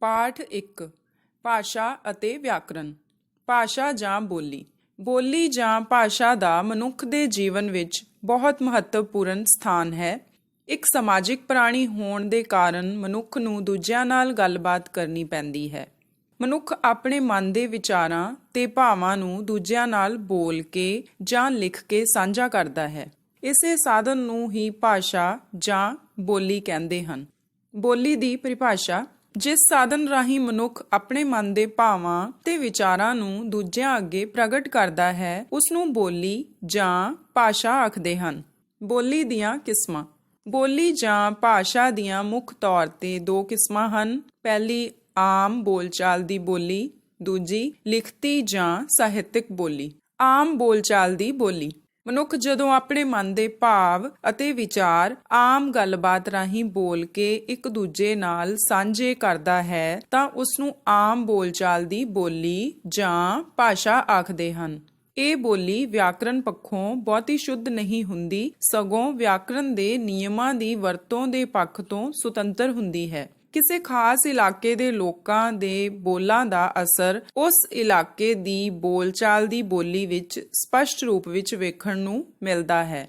ਪਾਠ 1 ਭਾਸ਼ਾ ਅਤੇ ਵਿਆਕਰਣ ਭਾਸ਼ਾ ਜਾਂ ਬੋਲੀ। ਬੋਲੀ ਜਾਂ ਭਾਸ਼ਾ ਦਾ ਮਨੁੱਖ ਦੇ ਜੀਵਨ ਵਿੱਚ ਬਹੁਤ ਮਹੱਤਵਪੂਰਨ ਸਥਾਨ ਹੈ। ਇੱਕ ਸਮਾਜਿਕ ਪ੍ਰਾਣੀ ਹੋਣ ਦੇ ਕਾਰਨ ਮਨੁੱਖ ਨੂੰ ਦੂਜਿਆਂ ਨਾਲ ਗੱਲਬਾਤ ਕਰਨੀ ਪੈਂਦੀ ਹੈ। ਮਨੁੱਖ ਆਪਣੇ ਮਨ ਦੇ ਵਿਚਾਰਾਂ ਤੇ ਭਾਵਾਂ ਨੂੰ ਦੂਜਿਆਂ ਨਾਲ ਬੋਲ ਕੇ ਜਾਂ ਲਿਖ ਕੇ ਸਾਂਝਾ ਕਰਦਾ ਹੈ। ਇਸੇ ਸਾਧਨ ਨੂੰ ਹੀ ਭਾਸ਼ਾ ਜਾਂ ਬੋਲੀ ਕਹਿੰਦੇ ਹਨ। ਬੋਲੀ ਦੀ ਪਰਿਭਾਸ਼ਾ ਜਿਸ ਸਾਧਨ ਰਾਹੀਂ ਮਨੁੱਖ ਆਪਣੇ ਮਨ ਦੇ ਭਾਵਾਂ ਤੇ ਵਿਚਾਰਾਂ ਨੂੰ ਦੂਜਿਆਂ ਅੱਗੇ ਪ੍ਰਗਟ ਕਰਦਾ ਹੈ ਉਸ ਨੂੰ ਬੋਲੀ ਜਾਂ ਭਾਸ਼ਾ ਆਖਦੇ ਹਨ। ਬੋਲੀ ਦੀਆਂ ਕਿਸਮਾਂ। ਬੋਲੀ ਜਾਂ ਭਾਸ਼ਾ ਦੀਆਂ ਮੁੱਖ ਤੌਰ ਤੇ ਦੋ ਕਿਸਮਾਂ ਹਨ। ਪਹਿਲੀ ਆਮ ਬੋਲਚਾਲ ਦੀ ਬੋਲੀ, ਦੂਜੀ ਲਿਖਤੀ ਜਾਂ ਸਾਹਿਤਿਕ ਬੋਲੀ। ਆਮ ਬੋਲਚਾਲ ਦੀ ਬੋਲੀ। ਮਨੁੱਖ ਜਦੋਂ ਆਪਣੇ ਮਨ ਦੇ ਭਾਵ ਅਤੇ ਵਿਚਾਰ ਆਮ ਗੱਲਬਾਤ ਰਾਹੀਂ ਬੋਲ ਕੇ ਇੱਕ ਦੂਜੇ ਨਾਲ ਸਾਂਝੇ ਕਰਦਾ ਹੈ, ਤਾਂ ਉਸ ਨੂੰ ਆਮ ਬੋਲਚਾਲ ਦੀ ਬੋਲੀ ਜਾਂ ਭਾਸ਼ਾ ਆਖਦੇ ਹਨ। ਇਹ ਬੋਲੀ ਵਿਆਕਰਨ ਪੱਖੋਂ ਬਹੁਤੀ ਸ਼ੁੱਧ ਨਹੀਂ ਹੁੰਦੀ, ਸਗੋਂ ਵਿਆਕਰਨ ਦੇ ਨਿਯਮਾਂ ਦੀ ਵਰਤੋਂ ਦੇ ਪੱਖ ਤੋਂ ਸੁਤੰਤਰ ਹੁੰਦੀ ਹੈ। ਕਿਸੇ ਖਾਸ ਇਲਾਕੇ ਦੇ ਲੋਕਾਂ ਦੇ ਬੋਲਾਂ ਦਾ ਅਸਰ ਉਸ ਇਲਾਕੇ ਦੀ ਬੋਲਚਾਲ ਦੀ ਬੋਲੀ ਵਿੱਚ ਸਪਸ਼ਟ ਰੂਪ ਵਿੱਚ ਵੇਖਣ ਨੂੰ ਮਿਲਦਾ ਹੈ।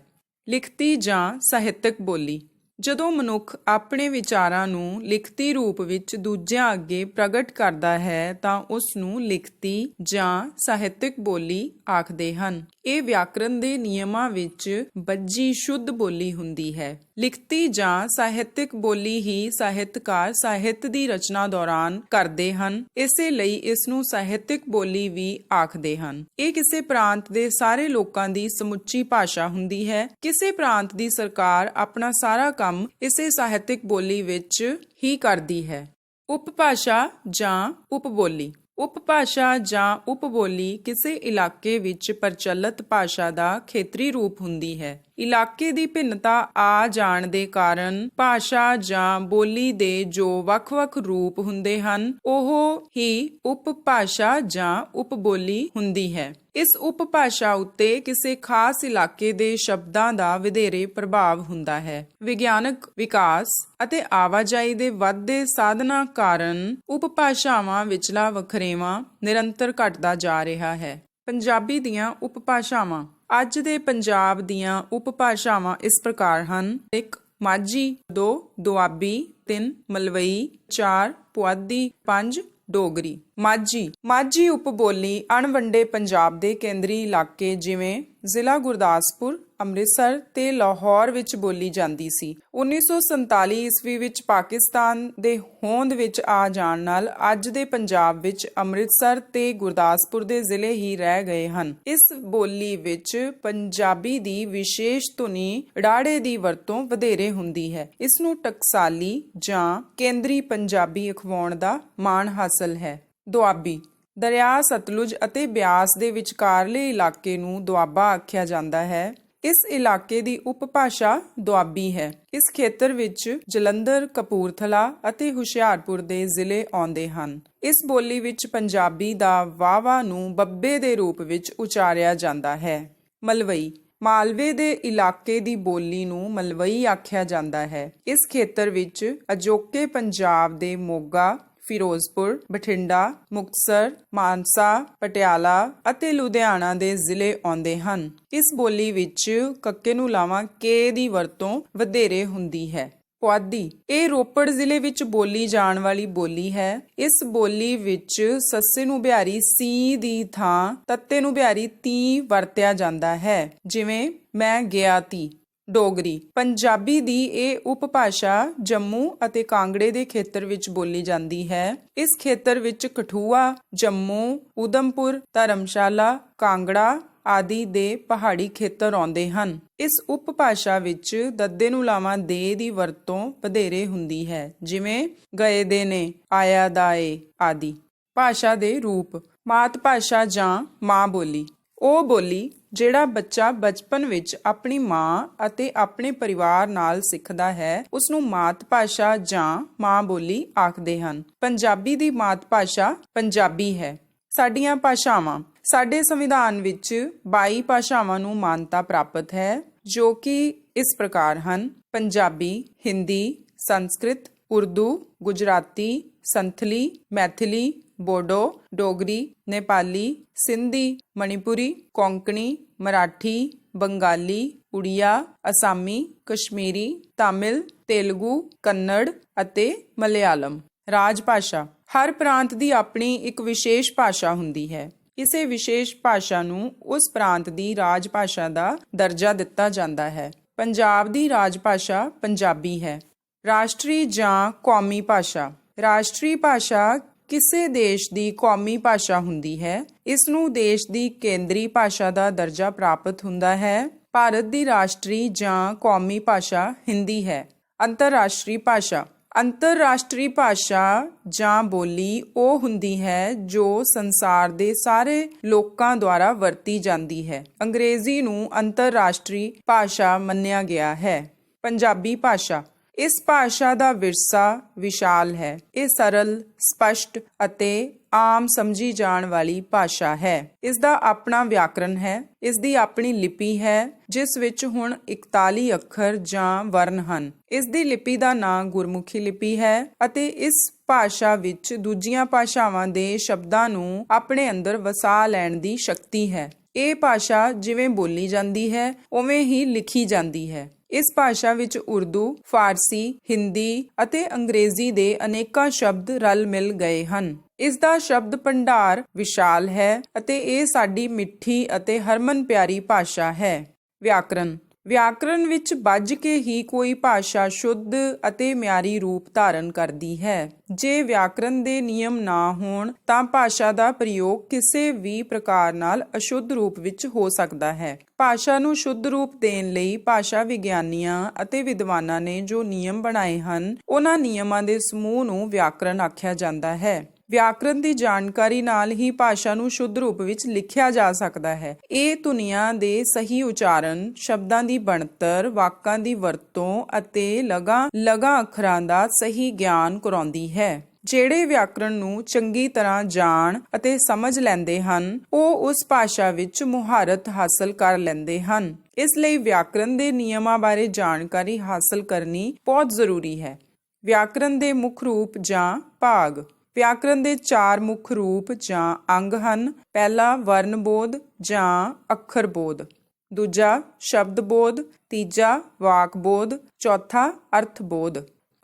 ਲਿਖਤੀ ਜਾਂ ਸਾਹਿਤਕ ਬੋਲੀ। ਜਦੋਂ ਮਨੁੱਖ ਆਪਣੇ ਵਿਚਾਰਾਂ ਨੂੰ ਲਿਖਤੀ ਰੂਪ ਵਿੱਚ ਦੂਜਿਆਂ ਅੱਗੇ ਪ੍ਰਗਟ ਕਰਦਾ ਹੈ ਤਾਂ ਉਸ ਨੂੰ ਲਿਖਤੀ ਜਾਂ ਸਾਹਿਤਕ ਬੋਲੀ ਆਖਦੇ ਹਨ। ਇਹ ਵਿਆਕਰਣ ਦੇ ਨਿਯਮਾਂ ਵਿੱਚ ਬੱਜੀ ਸ਼ੁੱਧ ਬੋਲੀ ਹੁੰਦੀ ਹੈ। ਲਿਖਤੀ ਜਾਂ ਸਾਹਿਤਕ ਬੋਲੀ ਹੀ ਸਾਹਿਤਕਾਰ ਸਾਹਿਤ ਦੀ ਰਚਨਾ ਦੌਰਾਨ ਕਰਦੇ ਹਨ। ਇਸੇ ਲਈ ਇਸ ਨੂੰ ਸਾਹਿਤਕ ਬੋਲੀ ਵੀ ਆਖਦੇ ਹਨ। ਇਹ ਕਿਸੇ ਪ੍ਰਾਂਤ ਦੇ ਸਾਰੇ ਲੋਕਾਂ ਦੀ ਸਮੁੱਚੀ ਭਾਸ਼ਾ ਹੁੰਦੀ ਹੈ। ਕਿਸੇ ਪ੍ਰਾਂਤ ਦੀ ਸਰਕਾਰ ਆਪਣਾ ਸਾਰਾ ਕੰਮ ਇਸੇ ਸਾਹਿਤਕ ਬੋਲੀ ਵਿੱਚ ਹੀ ਕਰਦੀ ਹੈ। ਉਪਭਾਸ਼ਾ ਜਾਂ ਉਪਬੋਲੀ। ਉਪਭਾਸ਼ਾ ਜਾਂ ਉਪਬੋਲੀ ਕਿਸੇ ਇਲਾਕੇ ਵਿੱਚ ਪ੍ਰਚਲਿਤ ਭਾਸ਼ਾ ਦਾ ਖੇਤਰੀ ਰੂਪ ਹੁੰਦੀ ਹੈ। ਇਲਾਕੇ ਦੀ ਭਿੰਨਤਾ ਆ ਜਾਣ ਦੇ ਕਾਰਨ ਭਾਸ਼ਾ ਜਾਂ ਬੋਲੀ ਦੇ ਜੋ ਵੱਖ-ਵੱਖ ਰੂਪ ਹੁੰਦੇ ਹਨ, ਉਹ ਹੀ ਉਪਭਾਸ਼ਾ ਜਾਂ ਉਪਬੋਲੀ ਹੁੰਦੀ ਹੈ। ਇਸ ਉਪਭਾਸ਼ਾ ਉੱਤੇ ਕਿਸੇ ਖਾਸ ਇਲਾਕੇ ਦੇ ਸ਼ਬਦਾਂ ਦਾ ਵਧੇਰੇ ਪ੍ਰਭਾਵ ਹੁੰਦਾ ਹੈ। ਵਿਗਿਆਨਕ ਵਿਕਾਸ ਅਤੇ ਆਵਾਜਾਈ ਦੇ ਵੱਧਦੇ ਸਾਧਨਾਂ ਕਾਰਨ ਉਪਭਾਸ਼ਾਵਾਂ ਵਿਚਲਾ ਵਖਰੇਵਾਂ ਨਿਰੰਤਰ ਘਟਦਾ ਜਾ ਰਿਹਾ ਹੈ। ਪੰਜਾਬੀ ਦੀਆਂ ਉਪਭਾਸ਼ਾਵਾਂ, ਅੱਜ ਦੇ ਪੰਜਾਬ ਦੀਆਂ ਉਪਭਾਸ਼ਾਵਾਂ ਇਸ ਪ੍ਰਕਾਰ ਹਨ। 1 ਮਾਝੀ 2 ਦੁਆਬੀ 3 ਮਲਵਈ 4 ਪੁਆਧੀ 5 ਡੋਗਰੀ। ਮਾਝੀ। ਮਾਝੀ ਉਪਬੋਲੀ ਅਣਵੰਡੇ ਪੰਜਾਬ ਦੇ ਕੇਂਦਰੀ ਇਲਾਕੇ ਜਿਵੇਂ ਜ਼ਿਲ੍ਹਾ ਗੁਰਦਾਸਪੁਰ, ਅੰਮ੍ਰਿਤਸਰ ਤੇ ਲਾਹੌਰ ਵਿੱਚ ਬੋਲੀ ਜਾਂਦੀ ਸੀ। 1947 ਈਸਵੀ ਵਿੱਚ ਪਾਕਿਸਤਾਨ ਦੇ ਹੋਂਦ ਵਿੱਚ ਆ ਜਾਣ ਨਾਲ ਅੱਜ ਦੇ ਪੰਜਾਬ ਵਿੱਚ ਅੰਮ੍ਰਿਤਸਰ ਤੇ ਗੁਰਦਾਸਪੁਰ ਦੇ ਜ਼ਿਲ੍ਹੇ ਹੀ ਰਹਿ ਗਏ ਹਨ। ਇਸ ਬੋਲੀ ਵਿੱਚ ਪੰਜਾਬੀ ਦੀ ਵਿਸ਼ੇਸ਼ ਧੁਨੀ ੜਾੜੇ ਦੀ ਵਰਤੋਂ ਵਧੇਰੇ ਹੁੰਦੀ ਹੈ। ਇਸ ਨੂੰ ਟਕਸਾਲੀ ਜਾਂ ਕੇਂਦਰੀ ਪੰਜਾਬੀ ਅਖਵਾਉਣ ਦਾ ਮਾਣ ਹਾਸਲ ਹੈ। ਦੁਆਬੀ। ਦਰਿਆ, ਸਤਲੁਜ ਅਤੇ ਬਿਆਸ ਦੇ ਵਿਚਕਾਰਲੇ ਇਲਾਕੇ ਨੂੰ ਦੁਆਬਾ ਆਖਿਆ ਜਾਂਦਾ ਹੈ। ਇਸ ਇਲਾਕੇ ਦੀ ਉਪਭਾਸ਼ਾ ਦੁਆਬੀ ਹੈ। ਇਸ ਖੇਤਰ ਵਿੱਚ ਜਲੰਧਰ, ਕਪੂਰਥਲਾ ਅਤੇ ਹੁਸ਼ਿਆਰਪੁਰ ਦੇ ਜ਼ਿਲ੍ਹੇ ਆਉਂਦੇ ਹਨ। ਇਸ ਬੋਲੀ ਵਿੱਚ ਪੰਜਾਬੀ ਦਾ ਵਾਵਾ ਨੂੰ ਬੱਬੇ ਦੇ ਰੂਪ ਵਿੱਚ ਉਚਾਰਿਆ ਜਾਂਦਾ ਹੈ। ਮਲਵਈ। ਮਾਲਵੇ ਦੇ ਇਲਾਕੇ ਦੀ ਬੋਲੀ ਨੂੰ ਮਲਵਈ ਆਖਿਆ ਜਾਂਦਾ ਹੈ। ਇਸ ਖੇਤਰ ਵਿੱਚ ਅਜੋਕੇ ਪੰਜਾਬ ਦੇ ਮੋਗਾ ਫਿਰੋਜ਼ਪੁਰ, ਬਠਿੰਡਾ, ਮੁਕਤਸਰ, ਮਾਨਸਾ, ਪਟਿਆਲਾ ਅਤੇ ਲੁਧਿਆਣਾ ਦੇ ਜ਼ਿਲ੍ਹੇ ਆਉਂਦੇ ਹਨ। ਇਸ ਬੋਲੀ ਵਿੱਚ ਕੱਕੇ ਨੂੰ ਲਾਵਾਂ ਕੇ ਦੀ ਵਰਤੋਂ ਵਧੇਰੇ ਹੁੰਦੀ ਹੈ। ਪੁਆਧੀ। ਇਹ ਰੋਪੜ ਜ਼ਿਲ੍ਹੇ ਵਿੱਚ ਬੋਲੀ ਜਾਣ ਵਾਲੀ ਬੋਲੀ ਹੈ। ਇਸ ਬੋਲੀ ਵਿੱਚ ਸੱਸੇ ਨੂੰ ਬਿਹਾਰੀ ਸੀ ਦੀ ਥਾਂ, ਤੱਤੇ ਨੂੰ ਬਿਹਾਰੀ ਤੀ ਵਰਤਿਆ ਜਾਂਦਾ ਹੈ। ਜਿਵੇਂ, ਮੈਂ ਗਿਆ ਤੀ। ਡੋਗਰੀ। ਪੰਜਾਬੀ ਦੀ ਇਹ ਉਪਭਾਸ਼ਾ ਜੰਮੂ ਅਤੇ ਕਾਂਗੜੇ ਦੇ ਖੇਤਰ ਵਿੱਚ ਬੋਲੀ ਜਾਂਦੀ ਹੈ। ਇਸ ਖੇਤਰ ਵਿੱਚ ਕਠੂਆ, ਜੰਮੂ, ਉਦਮਪੁਰ, ਧਰਮਸ਼ਾਲਾ, ਕਾਂਗੜਾ ਆਦਿ ਦੇ ਪਹਾੜੀ ਖੇਤਰ ਆਉਂਦੇ ਹਨ। ਇਸ ਉਪਭਾਸ਼ਾ ਵਿੱਚ ਦੱਦੇ ਨੂੰ ਲਾਵਾਂ ਦੇ ਦੀ ਵਰਤੋਂ ਵਧੇਰੇ ਹੁੰਦੀ ਹੈ, ਜਿਵੇਂ ਗਏ ਦੇ ਨੇ, ਆਇਆ ਦਾਏ ਆਦਿ। ਭਾਸ਼ਾ ਦੇ ਰੂਪ, ਮਾਤ ਭਾਸ਼ਾ ਜਾਂ ਮਾਂ ਬੋਲੀ। ਉਹ ਬੋਲੀ, ਜਿਹੜਾ ਬੱਚਾ ਬਚਪਨ ਵਿੱਚ ਆਪਣੀ ਮਾਂ ਅਤੇ ਆਪਣੇ ਪਰਿਵਾਰ ਨਾਲ ਸਿੱਖਦਾ ਹੈ ਉਸ ਨੂੰ ਮਾਤ ਭਾਸ਼ਾ ਜਾਂ ਮਾਂ ਬੋਲੀ ਆਖਦੇ ਹਨ। ਪੰਜਾਬੀ ਦੀ ਮਾਤ ਭਾਸ਼ਾ ਪੰਜਾਬੀ ਹੈ। ਸਾਡੀਆਂ ਭਾਸ਼ਾਵਾਂ, ਸਾਡੇ ਸੰਵਿਧਾਨ ਵਿੱਚ 22 ਭਾਸ਼ਾਵਾਂ ਨੂੰ ਮਾਨਤਾ ਪ੍ਰਾਪਤ ਹੈ, ਜੋ ਕਿ ਇਸ ਪ੍ਰਕਾਰ ਹਨ, ਪੰਜਾਬੀ, ਹਿੰਦੀ, ਸੰਸਕ੍ਰਿਤ, ਉਰਦੂ, ਗੁਜਰਾਤੀ, ਸੰਥਲੀ, ਮੈਥਿਲੀ ਬੋਡੋ, ਡੋਗਰੀ, ਨੇਪਾਲੀ, ਸਿੰਧੀ, ਮਣੀਪੁਰੀ, ਕੋਂਕਣੀ, ਮਰਾਠੀ, ਬੰਗਾਲੀ, ਉੜੀਆ, ਅਸਾਮੀ, ਕਸ਼ਮੀਰੀ, ਤਾਮਿਲ, ਤੇਲਗੂ, ਕੰਨੜ ਅਤੇ ਮਲਿਆਲਮ। ਰਾਜ ਭਾਸ਼ਾ ਹਰ ਪ੍ਰਾਂਤ ਦੀ ਆਪਣੀ ਇੱਕ ਵਿਸ਼ੇਸ਼ ਭਾਸ਼ਾ ਹੁੰਦੀ ਹੈ। ਕਿਸੇ ਵਿਸ਼ੇਸ਼ ਭਾਸ਼ਾ ਨੂੰ ਉਸ ਪ੍ਰਾਂਤ ਦੀ ਰਾਜ ਭਾਸ਼ਾ ਦਾ ਦਰਜਾ ਦਿੱਤਾ ਜਾਂਦਾ ਹੈ। ਪੰਜਾਬ ਦੀ ਰਾਜ ਭਾਸ਼ਾ ਪੰਜਾਬੀ ਹੈ। ਰਾਸ਼ਟਰੀ ਜਾਂ ਕੌਮੀ ਭਾਸ਼ਾ। ਰਾਸ਼ਟਰੀ ਭਾਸ਼ਾ ਕਿਸੇ ਦੇਸ਼ ਦੀ ਕੌਮੀ ਭਾਸ਼ਾ ਹੁੰਦੀ ਹੈ ਇਸ ਨੂੰ ਦੇਸ਼ ਦੀ ਕੇਂਦਰੀ ਭਾਸ਼ਾ ਦਾ ਦਰਜਾ ਪ੍ਰਾਪਤ ਹੁੰਦਾ ਹੈ। ਭਾਰਤ ਦੀ ਰਾਸ਼ਟਰੀ ਜਾਂ ਕੌਮੀ ਭਾਸ਼ਾ ਹਿੰਦੀ ਹੈ। ਅੰਤਰਰਾਸ਼ਟਰੀ ਭਾਸ਼ਾ। ਅੰਤਰਰਾਸ਼ਟਰੀ ਭਾਸ਼ਾ ਜਾਂ ਬੋਲੀ ਉਹ ਹੁੰਦੀ ਹੈ ਜੋ ਸੰਸਾਰ ਦੇ ਸਾਰੇ ਲੋਕਾਂ ਦੁਆਰਾ ਵਰਤੀ ਜਾਂਦੀ ਹੈ। ਅੰਗਰੇਜ਼ੀ ਨੂੰ ਅੰਤਰਰਾਸ਼ਟਰੀ ਭਾਸ਼ਾ ਮੰਨਿਆ ਗਿਆ ਹੈ। ਪੰਜਾਬੀ ਭਾਸ਼ਾ। ਇਸ ਭਾਸ਼ਾ ਦਾ ਵਿਰਸਾ ਵਿਸ਼ਾਲ ਹੈ। ਇਹ ਸਰਲ, ਸਪਸ਼ਟ ਅਤੇ ਆਮ ਸਮਝੀ ਜਾਣ ਵਾਲੀ ਭਾਸ਼ਾ ਹੈ। ਇਸ ਦਾ ਆਪਣਾ ਵਿਆਕਰਣ ਹੈ। ਇਸ ਦੀ ਆਪਣੀ ਲਿਪੀ ਹੈ, ਜਿਸ ਵਿੱਚ ਹੁਣ 41 ਅੱਖਰ ਜਾਂ ਵਰਨ ਹਨ। ਇਸ ਦੀ ਲਿਪੀ ਦਾ ਨਾਂ ਗੁਰਮੁਖੀ ਲਿਪੀ ਹੈ ਅਤੇ ਇਸ ਭਾਸ਼ਾ ਵਿੱਚ ਦੂਜੀਆਂ ਭਾਸ਼ਾਵਾਂ ਦੇ ਸ਼ਬਦਾਂ ਨੂੰ ਆਪਣੇ ਅੰਦਰ ਵਸਾ ਲੈਣ ਦੀ ਸ਼ਕਤੀ ਹੈ। ਇਹ ਭਾਸ਼ਾ ਜਿਵੇਂ ਬੋਲੀ ਜਾਂਦੀ ਹੈ, ਉਵੇਂ ਹੀ ਲਿਖੀ ਜਾਂਦੀ ਹੈ। ਇਸ ਭਾਸ਼ਾ ਵਿੱਚ ਉਰਦੂ, ਫਾਰਸੀ, ਹਿੰਦੀ ਅਤੇ ਅੰਗਰੇਜ਼ੀ ਦੇ ਅਨੇਕਾਂ ਸ਼ਬਦ ਰਲ ਮਿਲ ਗਏ ਹਨ। ਇਸ ਦਾ ਸ਼ਬਦ ਭੰਡਾਰ, ਵਿਸ਼ਾਲ ਹੈ ਅਤੇ ਇਹ ਸਾਡੀ ਮਿੱਠੀ ਅਤੇ ਹਰਮਨ ਪਿਆਰੀ ਭਾਸ਼ਾ ਹੈ। ਵਿਆਕਰਨ ਵਿਆਕਰਣ ਵਿੱਚ ਵੱਜ ਕੇ ਹੀ ਕੋਈ ਭਾਸ਼ਾ ਸ਼ੁੱਧ ਅਤੇ ਮਿਆਰੀ ਰੂਪ ਧਾਰਨ ਕਰਦੀ ਹੈ। ਜੇ ਵਿਆਕਰਣ ਦੇ ਨਿਯਮ ਨਾ ਹੋਣ, ਤਾਂ ਭਾਸ਼ਾ ਦਾ ਪ੍ਰਯੋਗ ਕਿਸੇ ਵੀ ਪ੍ਰਕਾਰ ਨਾਲ ਅਸ਼ੁੱਧ ਰੂਪ ਵਿੱਚ ਹੋ ਸਕਦਾ ਹੈ। ਭਾਸ਼ਾ ਨੂੰ ਸ਼ੁੱਧ ਰੂਪ ਦੇਣ ਲਈ ਭਾਸ਼ਾ ਵਿਗਿਆਨੀਆਂ ਅਤੇ ਵਿਦਵਾਨਾਂ ਨੇ ਜੋ ਨਿਯਮ ਬਣਾਏ ਹਨ, ਉਹਨਾਂ ਨਿਯਮਾਂ ਦੇ ਸਮੂਹ ਨੂੰ ਵਿਆਕਰਣ ਆਖਿਆ ਜਾਂਦਾ ਹੈ। ਵਿਆਕਰਣ ਦੀ ਜਾਣਕਾਰੀ ਨਾਲ ਹੀ ਭਾਸ਼ਾ ਨੂੰ ਸ਼ੁੱਧ ਰੂਪ ਵਿੱਚ ਲਿਖਿਆ ਜਾ ਸਕਦਾ ਹੈ। ਇਹ ਧੁਨੀਆਂ ਦੇ ਸਹੀ ਉਚਾਰਨ, ਸ਼ਬਦਾਂ ਦੀ ਬਣਤਰ, ਵਾਕਾਂ ਦੀ ਵਰਤੋਂ ਅਤੇ ਲਗਾ ਲਗਾ ਅੱਖਰਾਂ ਦਾ ਸਹੀ ਗਿਆਨ ਕਰਾਉਂਦੀ ਹੈ। ਜਿਹੜੇ ਵਿਆਕਰਣ ਨੂੰ ਚੰਗੀ ਤਰ੍ਹਾਂ ਜਾਣ ਅਤੇ ਸਮਝ ਲੈਂਦੇ ਹਨ, ਉਹ ਉਸ ਭਾਸ਼ਾ ਵਿੱਚ ਮੁਹਾਰਤ ਹਾਸਲ ਕਰ ਲੈਂਦੇ ਹਨ। ਇਸ ਲਈ ਵਿਆਕਰਣ ਦੇ ਨਿਯਮਾਂ ਬਾਰੇ ਜਾਣਕਾਰੀ ਹਾਸਲ ਕਰਨੀ ਬਹੁਤ ਜ਼ਰੂਰੀ ਹੈ। ਵਿਆਕਰਣ ਦੇ ਮੁੱਖ ਰੂਪ ਜਾਂ ਭਾਗ ਵਿਆਕਰਨ ਦੇ ਚਾਰ ਮੁੱਖ ਰੂਪ ਜਾਂ ਅੰਗ ਹਨ। ਪਹਿਲਾ ਵਰਨ ਬੋਧ ਜਾਂ ਅੱਖਰ ਬੋਧ ਦੂਜਾ ਸ਼ਬਦ ਬੋਧ ਤੀਜਾ ਵਾਕ ਬੋਧ ਚੌਥਾ ਅਰਥ ਬੋਧ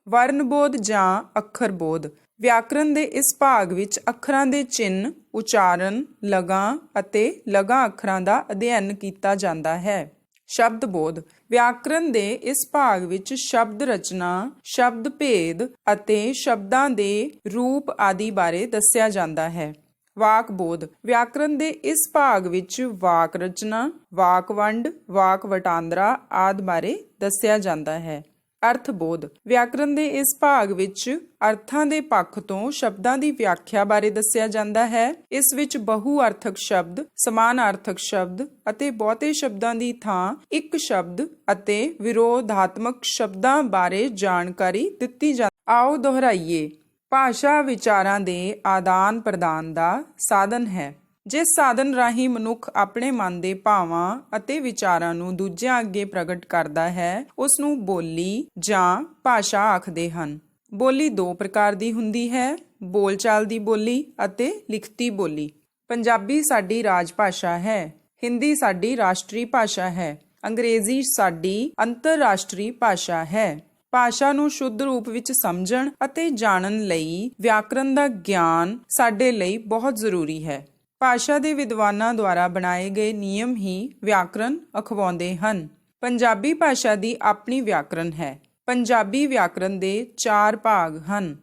ਵਰਨ ਬੋਧ ਜਾਂ ਅੱਖਰ ਬੋਧ ਵਿਆਕਰਨ ਦੇ ਇਸ ਭਾਗ ਵਿੱਚ ਅੱਖਰਾਂ ਦੇ ਚਿੰਨ ਉਚਾਰਨ, ਲਗਾਂ ਅਤੇ ਲਗਾਂ ਅੱਖਰਾਂ ਦਾ ਅਧਿਐਨ ਕੀਤਾ ਜਾਂਦਾ ਹੈ। ਸ਼ਬਦ ਬੋਧ। ਵਿਆਕਰਣ ਦੇ ਇਸ ਭਾਗ ਵਿੱਚ ਸ਼ਬਦ ਰਚਨਾ, ਸ਼ਬਦ ਭੇਦ ਅਤੇ ਸ਼ਬਦਾਂ ਦੇ ਰੂਪ ਆਦਿ ਬਾਰੇ ਦੱਸਿਆ ਜਾਂਦਾ ਹੈ। ਵਾਕ ਬੋਧ। ਵਿਆਕਰਣ ਦੇ ਇਸ ਭਾਗ ਵਿੱਚ ਵਾਕ ਰਚਨਾ, ਵਾਕ ਵੰਡ, ਵਾਕ ਵਟਾਂਦਰਾ ਆਦਿ ਬਾਰੇ ਦੱਸਿਆ ਜਾਂਦਾ ਹੈ। ਅਰਥ ਬੋਧ ਵਿਆਕਰਣ ਦੇ ਇਸ ਭਾਗ ਵਿੱਚ ਅਰਥਾਂ ਦੇ ਪੱਖ ਤੋਂ ਸ਼ਬਦਾਂ ਦੀ ਵਿਆਖਿਆ ਬਾਰੇ ਦੱਸਿਆ ਜਾਂਦਾ ਹੈ। ਇਸ ਵਿੱਚ ਬਹੁ ਅਰਥਕ ਸ਼ਬਦ, ਸਮਾਨ ਅਰਥਕ ਸ਼ਬਦ ਅਤੇ ਬਹੁਤੇ ਸ਼ਬਦਾਂ ਦੀ ਥਾਂ ਇੱਕ ਸ਼ਬਦ ਅਤੇ ਵਿਰੋਧਾਤਮਕ ਸ਼ਬਦਾਂ ਬਾਰੇ ਜਾਣਕਾਰੀ ਦਿੱਤੀ ਜਾਂਦੀ ਆਓ ਦੁਹਰਾਈਏ। ਭਾਸ਼ਾ ਵਿਚਾਰਾਂ ਦੇ ਆਦਾਨ ਪ੍ਰਦਾਨ ਦਾ ਸਾਧਨ ਹੈ। ਜਿਸ ਸਾਧਨ ਰਾਹੀਂ ਮਨੁੱਖ ਆਪਣੇ ਮਨ ਦੇ ਭਾਵਾਂ ਅਤੇ ਵਿਚਾਰਾਂ ਨੂੰ ਦੂਜਿਆਂ ਅੱਗੇ ਪ੍ਰਗਟ ਕਰਦਾ ਹੈ ਉਸ ਨੂੰ ਬੋਲੀ ਜਾਂ ਭਾਸ਼ਾ ਆਖਦੇ ਹਨ। ਬੋਲੀ ਦੋ ਪ੍ਰਕਾਰ ਦੀ ਹੁੰਦੀ ਹੈ, ਬੋਲਚਾਲ ਦੀ ਬੋਲੀ ਅਤੇ ਲਿਖਤੀ ਬੋਲੀ। ਪੰਜਾਬੀ ਸਾਡੀ ਰਾਜ ਭਾਸ਼ਾ ਹੈ, ਹਿੰਦੀ ਸਾਡੀ ਰਾਸ਼ਟਰੀ ਭਾਸ਼ਾ ਹੈ, ਅੰਗਰੇਜ਼ੀ ਸਾਡੀ ਅੰਤਰਰਾਸ਼ਟਰੀ ਭਾਸ਼ਾ ਹੈ। ਭਾਸ਼ਾ ਨੂੰ ਸ਼ੁੱਧ ਰੂਪ ਵਿੱਚ ਸਮਝਣ ਅਤੇ ਜਾਣਨ ਲਈ ਵਿਆਕਰਣ ਦਾ ਗਿਆਨ ਸਾਡੇ ਲਈ ਬਹੁਤ ਜ਼ਰੂਰੀ ਹੈ। ਭਾਸ਼ਾ ਦੇ ਵਿਦਵਾਨਾਂ ਦੁਆਰਾ ਬਣਾਏ ਗਏ ਨਿਯਮ ਹੀ ਵਿਆਕਰਣ ਅਖਵਾਉਂਦੇ ਹਨ। ਪੰਜਾਬੀ ਭਾਸ਼ਾ ਦੀ ਆਪਣੀ ਵਿਆਕਰਣ ਹੈ। ਪੰਜਾਬੀ ਵਿਆਕਰਣ ਦੇ ਚਾਰ ਭਾਗ ਹਨ।